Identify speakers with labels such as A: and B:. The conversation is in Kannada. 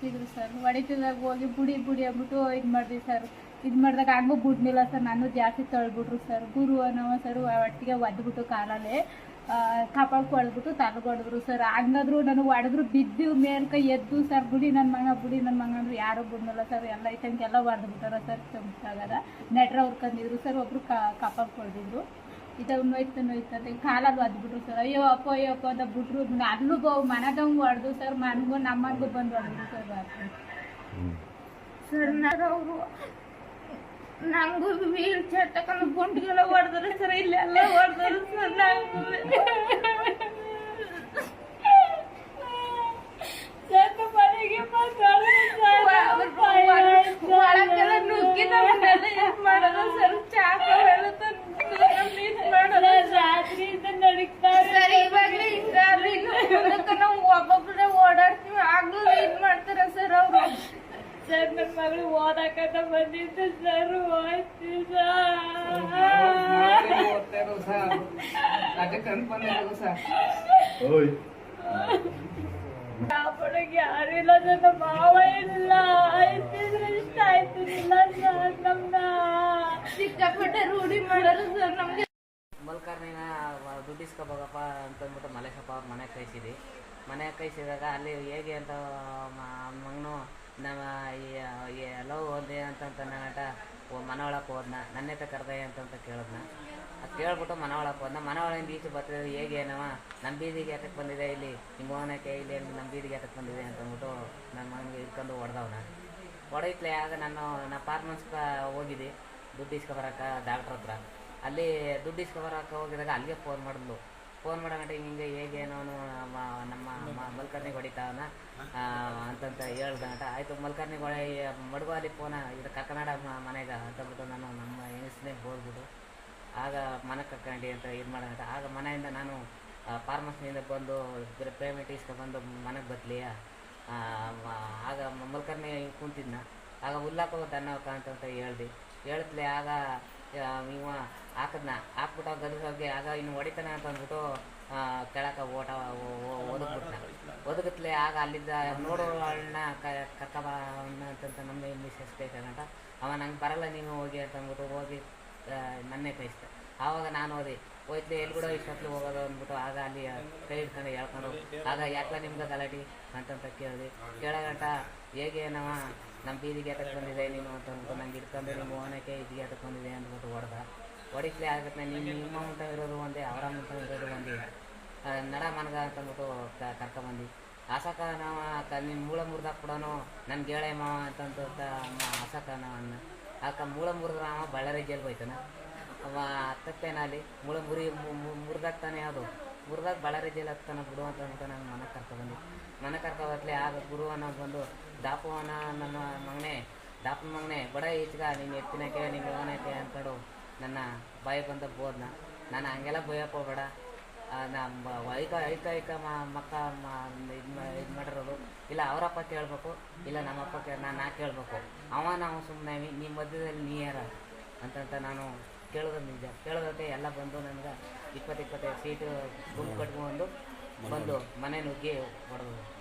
A: ಹೊಡಿತಿದ್ರು ಸರ್. ಹೊಡಿತಿದಾಗ ಹೋಗಿ ಬುಡಿ ಬುಡಿ ಅಂದ್ಬಿಟ್ಟು ಇದು ಮಾಡಿದ್ವಿ ಸರ್. ಇದು ಮಾಡಿದಾಗ ಹಂಗೂ ಬಿಡ್ಲಿಲ್ಲ ಸರ್. ನಾನು ಜಾಸ್ತಿ ತಳ್ಬಿಟ್ರು ಸರ್. ಗುರು ಅನ್ನೋ ಸರ್ ಒಟ್ಟಿಗೆ ಒದ್ಬಿಟ್ಟು ಕಾಲಲ್ಲಿ ಕಪಾಳಕ್ಕೆ ಹೊಡೆದ್ಬಿಟ್ಟು ಸರ್. ಹಂಗಾದ್ರು ನಾನು ಹೊಡೆದ್ರು, ಬಿದ್ದು ಮೇಲ್ಕೈ ಎದ್ದು ಸರ್. ಬುಡಿ ನನ್ನ ಮಗ, ಬುಡಿ ನನ್ನ ಮಗ ಅಂದ್ರೆ ಯಾರೂ ಬಿಡಲಿಲ್ಲ ಸರ್. ಎಲ್ಲ ಐಟಂಗೆಲ್ಲ ಹೊಡೆದ್ಬಿಟ್ಟಾರ ಸರ್. ಚಮಚಾಗದ ನೆಟ್ರ ಹುರ್ಕೊಂಡಿದ್ರು ಸರ್. ಒಬ್ರು ಕಪಾಳಕ್ಕೆ ಹೊಡೆದಿದ್ರು ಇದು ನೋಯ್ತು ನೋಯ್ತದೆ ಕಾಲಲ್ಲಿ ಒದ್ಬಿಟ್ರು ಸರ್ ಅಯ್ಯೋ ಅಪ್ಪ ಅಯ್ಯೋ ಅಪ್ಪ ಅಂತ ಬಿಟ್ರು ಅಲ್ಲೂ ಬೋ ಮನದಂಗೆ ಹೊಡೆದು ಸರ್ ಮನ್ಗೂ ನಮ್ಮನ್ಗೂ ಬಂದು ಹೊಡೆದ್ರು ಸರ್ ರಾತ್ರಿ ಸರ್ ಅವರು ನಂಗೂ ವೀಲ್ ಚೇರ್ ತಕೊಂಡು ಗುಂಡ್ಗೆಲ್ಲ ಹೊಡೆದ್ರು ಸರ್ ಇಲ್ಲೆಲ್ಲ ಹೊಡೆದ್ರು ಸರ್ ನಂಗೂ ಒಳಗೆಲ್ಲ ನುಗ್ಗಿ ನಮ್ಮನ್ನೆಲ್ಲ ಇದ್ ಮಾಡೋದು ಸರ್ ಚಾಕವೆಲ್ಲ ತಂದು ನಮ್ನ ಇದ್ ಮಾಡೋದು ರಾತ್ರಿಯಿಂದ ನಡೀತಾರೆ ಸರ್ ಇವಾಗ್ಲೇ ಹಿಂಗಾದ್ರೆ ಇನ್ನು ಮುಂದಕ್ಕೆ ನಾವು ಒಬ್ಬೊಬ್ಬರೇ ಓಡಾಡ್ತೀವಿ ಆಗ್ಲೂ ಇದ್ ಮಾಡ್ತಾರೆ ಸರ್ ಅವರು ಸರ್ ನನ್ನ ಓದಾಕಂತ ಬಂದಿದ್ದು ಸರ್
B: ಯಾರಿಲ್ಲ
C: ಓಯ್.
A: ಕಾಪಾಡಕ್ಕೆ ಯಾರು ಇಲ್ಲ ನನ್ನ ಮಾವ ಇಲ್ಲ ಆಯ್ತಿದ್ರೆ ಇಷ್ಟ ಆಯ್ತಿರ್ಲಿಲ್ಲ ಸರ್ ನಮ್ನ. ಸಿಕ್ಕಾಪಟ್ಟೆ ರೂಢಿ ಮಾಡೋರು ಸರ್ ನಮ್ಗೆ.
D: ಮಲ್ಕರ್ನಿನ ದುಡ್ಡು ಇಸ್ಕೊಬೋಗಪ್ಪ ಅಂತಂದ್ಬಿಟ್ಟು ಮಲೇಶಪ್ಪ ಅವ್ರ ಮನೆಗೆ ಕಳಿಸಿದ್ವಿ. ಮನೆಗೆ ಕಳಿಸಿದಾಗ ಅಲ್ಲಿ ಹೇಗೆ ಅಂತ ಮಗನು ನಮ್ಮ ಎಲ್ಲೋ ಹೋದೆ ಅಂತಂತ ನಾಟ ಮನೆ ಒಳಗೆ ಹೋದ್ನ ನನ್ನೆತ ಕರೆದೆ ಅಂತಂತ ಕೇಳಿದ್ನ. ಅದು ಕೇಳ್ಬಿಟ್ಟು ಮನೆ ಹೋದ್ನ. ಮನೆ ಒಳಗಿಂದ ಈಚೆ ಬರ್ತಿದ್ರೆ ಹೇಗೆ ಏನವ ನಮ್ಮ ಬೀದಿಗೆ ಎತ್ತಕ್ಕೆ ಬಂದಿದೆ ಇಲ್ಲಿ? ನಿಮ್ಮ ಓನಕ್ಕೆ ಇಲ್ಲಿ ನಮ್ಮ ಬೀದಿಗೆ ಎತ್ತಕ್ಕೆ ಬಂದಿದೆ ಅಂತಂದ್ಬಿಟ್ಟು ನಮ್ಮ ಮನೆಗೆ ಇಟ್ಕೊಂಡು ಹೊಡೆದವನ ಹೊಡೆಯಿತ್ಲೆ ಆಗ ನಾನು, ನಾ ಫಾರ್ಮನ್ಸ್ಗೆ ಹೋಗಿದ್ದೆ, ದುಡ್ಡು ಇಸ್ಕೊಬರಕ್ಕೆ ಡಾಕ್ಟ್ರ್ ಹತ್ರ. ಅಲ್ಲಿ ದುಡ್ಡು ಇಸ್ಕೊಬರಕ್ಕೆ ಹೋಗಿದಾಗ ಅಲ್ಲಿಗೆ ಫೋನ್ ಮಾಡಿದ್ಲು. ಫೋನ್ ಮಾಡೋಗಂಟ ಹಿಂಗೆ ಹೇಗೆ ನಾನು ನಮ್ಮ ಮಲ್ಕರ್ನಿಗೆ ಹೊಡಿತಾವನ. ಅಂತಂತ ಹೇಳ್ದಂಟ ಆಯಿತು, ಮಲ್ಕರ್ನಿಗೆ ಹೊಡೆ ಮಡುಗು ಅಲ್ಲಿ ಫೋನ ಇದು ಮನೆಗೆ ಅಂತಂದ್ಬಿಟ್ಟು ನಾನು ನಮ್ಮ ಹೆಂಗಸ್ನೇ ಹೋಗ್ಬಿಟ್ಟು ಆಗ ಮನೆ ಕಕ್ಕಂಡಿ ಅಂತ ಇದು ಮಾಡೋಣ ಆಗ ಮನೆಯಿಂದ ನಾನು ಫಾರ್ಮಸಿನಿಂದ ಬಂದು ಪೇಮೆಂಟ್ ಬಂದು ಮನೆಗೆ ಬತ್ಲಿಯ ಆಗ ಮಲ್ಕರ್ನಿ ಕುಂತಿದ್ನ. ಆಗ ಉಲ್ಲಾಕ ತನ್ನ ಅಂತಂತ ಹೇಳ್ದು. ಹೇಳ್ತಲೇ ಆಗ ನೀವು ಹಾಕದ್ನ, ಹಾಕ್ಬಿಟ್ಟು ಗದಗೆ ಆಗ ಇನ್ನು ಹೊಡಿತಾನ ಅಂತ ಅಂದ್ಬಿಟ್ಟು ಕೆಳಕ ಓಟ ಒದಗ್ಬಿಟ್ನ ಒದಗತ್ಲೆ ಆಗ ಅಲ್ಲಿದ್ದ ನೋಡೋಳನ್ನ ಕರ್ಕಬ ಅಂತ ನಮ್ಮ ಇಲ್ಲಿ ಬೇಕಂತ ಅವ ನಂಗೆ ಬರಲ್ಲ, ನೀನು ಹೋಗಿ ಅಂತ ಅಂದ್ಬಿಟ್ಟು ಹೋಗಿ ನನ್ನೇ ಕೈಸ್ತ ಆವಾಗ ನಾನು ಹೋದೆ ಹೋಯ್ತು ಎಲ್ಲಿ ಕೂಡ ಇಷ್ಟೊತ್ತು ಹೋಗೋದು ಅಂದ್ಬಿಟ್ಟು ಆಗ ಅಲ್ಲಿ ಕೈ ಹಿಡ್ಕೊಂಡು ಹೇಳ್ಕೊಂಡು ಆಗ ಯಾಕೆ ನಿಮ್ಗೆ ಗಲಾಟಿ? ಅಂತಂತ ಕೇಳಿದೆ. ಕೇಳಗಂಟ ಹೇಗೆ ನಮ್ಮ ನಮ್ಮ ಬೀದಿಗೆ ಎತ್ತಕ್ಕೆ ಬಂದಿದೆ ನೀನು ಅಂತ ಅಂದ್ಬಿಟ್ಟು ನಂಗೆ ಇಟ್ಕೊಂಡು ನಿಮ್ಮ ಓನಕ್ಕೆ ಇದಿಗೆ ಎತ್ತಕ್ಕೆ ಅಂದ್ಬಿಟ್ಟು ಹೊಡೆದ ಹೊಡಿಸ್ಲೆ ಆಗುತ್ತೆ ನಿಮ್ಮ ನಿಮ್ಮ ಮುಂಟ ಇರೋದು ಒಂದೇ, ಅವರ ಮುಂಟ ಇರೋದು ಒಂದೇ. ನಡ ಮನಗ ಅಂತಂದ್ಬಿಟ್ಟು ಕರ್ಕೊಂಬಂದು ಆಸಕ ನಾವು ಕ ನಿನ್ನ ಮೂಳ ಕೂಡನು ನನ್ನ ಗೆಳೆ ಮಾವ ಅಂತಂತ ಆಸಕ ನಾವನ್ನ ಆಕ ಮೂಳ ಮುರಿದ್ರ ಅವ ಬಳ್ಳಾರಿ ಜೈಲ್ಗೆ ಹೋಯ್ತಾನ. ಅವ ಹತ್ತತ್ತೇನಲ್ಲಿ ಮೂಳ ಮುರಿ ಮುರಿದಾಗ್ತಾನೆ ಅದು. ಮುರಿದಾಗ ಬಳ್ಳಾರಿ ಜೈಲ್ ಹತ್ತಾನ ಬಿಡು ಅಂತ ಅಂದ್ಬಿಟ್ಟು ನಾನು ಮನೆಗೆ ಮನೆ ಕರ್ಕೊಬತ್ಲೆ ಆಗ ಗುರು ಅನ್ನೋ ಬಂದು, ದಾಪು ಅನ್ನೋ ನನ್ನ ಮಗನೇ, ದಾಪನ ಮಗನೇ, ಬಡ ಈಚಗ, ನೀನು ಎತ್ತಿನಕ್ಕೆ, ನೀನು ಅಂತಡು. ನನ್ನ ಬಾಯಿ ಬಂದ ಬೋದ್ನ ನಾನು ಹಂಗೆಲ್ಲ ಬೈಯಕ್ಕೆ ಹೋಗ್ಬೇಡ. ನಮ್ಮ ಐಕ ಐಕ ಐಕ ಮಕ್ಕ ಇದು ಮಾಡಿರೋದು. ಇಲ್ಲ ಅವರಪ್ಪ ಕೇಳಬೇಕು. ಇಲ್ಲ ನಮ್ಮಪ್ಪ ಕೇ ನಾನು ನಾ ಕೇಳಬೇಕು. ಅವ, ನಾವು ಸುಮ್ಮನೆ ನಿಮ್ಮ ಮಧ್ಯದಲ್ಲಿ ನೀ ಅಂತಂತ ನಾನು ಕೇಳಿದ್ರೆ ನಿಜ. ಕೇಳೋದಕ್ಕೆ ಎಲ್ಲ ಬಂದು ನನಗೆ ಇಪ್ಪತ್ತು, ಇಪ್ಪತ್ತೈದು ಸೀಟು ಗುಂಪು ಕಟ್ಕೊಂಡು ಬಂದು ಮನೆ ನುಗ್ಗಿ ಹೊಡೆದು.